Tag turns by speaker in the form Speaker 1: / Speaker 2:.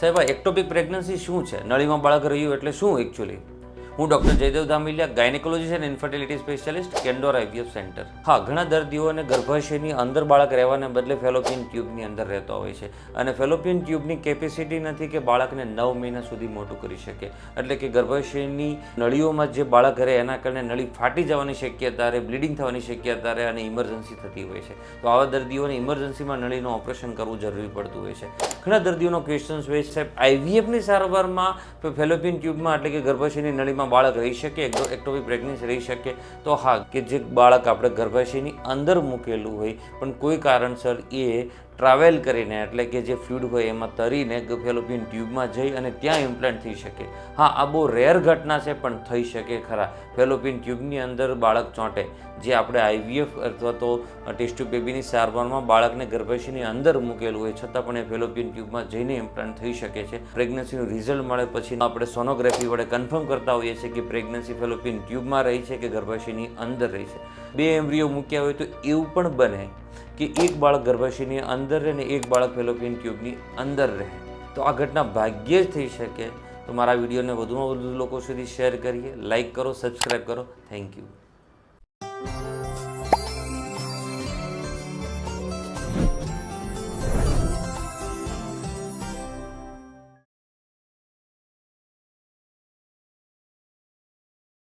Speaker 1: સાહેબ ectopic pregnancy શું છે? નળીમાં બાળક રહ્યું એટલે શું એકચ્યુઅલી હું doctor Jaydev Dhamiliya gynaecologist and infertility specialist Candor IVF centre. હા, ઘણા દર્દીઓને ગર્ભાશયની અંદર બાળક રહેવાને બદલે ફેલોપિયન ટ્યુબની અંદર રહેતો હોય છે. અને ફેલોપિયન ટ્યુબની કેપેસિટી નથી કે બાળકને નવ મહિના સુધી મોટું કરી શકે. એટલે કે ગર્ભાશયની નળીઓમાં જે બાળક રહે, એના કારણે નળી ફાટી જવાની શક્યતા રહે બ્લીડિંગ થવાની શક્યતા રહે અને ઇમરજન્સી થતી હોય છે. તો આવા દર્દીઓને ઇમરજન્સીમાં નળીનું ઓપરેશન કરવું જરૂરી પડતું હોય છે. ઘણા દર્દીઓનો ક્વેશ્ચન્સ હોય છે આઈવીએફની સારવારમાં ફેલોપિયન ટ્યુબમાં એટલે કે ગર્ભાશયની નળીમાં બાળક રહી શકે એક્ટોપિક પ્રેગ્નન્સી રહી શકે. તો હા, કે જે બાળક આપણે ગર્ભાશયની અંદર મૂકેલું હોય, પણ કોઈ કારણસર એ ટ્રાવેલ કરીને, એટલે કે જે ફ્લુઇડ હોય એમાં તરીને ગફેલોપિયન ટ્યુબમાં જઈ અને ત્યાં ઇમ્પ્લાન્ટ થઈ શકે. હા, આ બહુ રેર ઘટના છે, પણ થઈ શકે ખરા. ફેલોપિયન ટ્યુબની અંદર બાળક ચોંટે. જે આપણે આઈવીએફ અથવા તો ટેસ્ટ બેબીની સારવારમાં બાળકને ગર્ભાશયની અંદર મૂકેલું હોય, છતાં પણ એ ફેલોપિયન ટ્યુબમાં જઈને ઇમ્પ્લાન્ટ થઈ શકે છે. પ્રેગ્નન્સીનું રિઝલ્ટ મળે પછી આપણે સોનોગ્રાફી વડે કન્ફર્મ કરતા હોઈએ છીએ કે પ્રેગ્નન્સી ફેલોપિયન ટ્યુબમાં રહી છે કે ગર્ભાશયની અંદર રહી છે. બે એમ્બ્રિયો મૂક્યા હોય તો એવું પણ બને કે એક બાળક ગર્ભાશયની અંદર રહે ને એક બાળક ફેલોપિયન ટ્યુબની અંદર રહે તો આ ઘટના ભાગ્યે જ થઈ શકે તો મારા વિડીયોને વધુમાં વધુ લોકો સુધી શેર કરીએ લાઈક કરો સબસ્ક્રાઈબ કરો થેન્ક યુ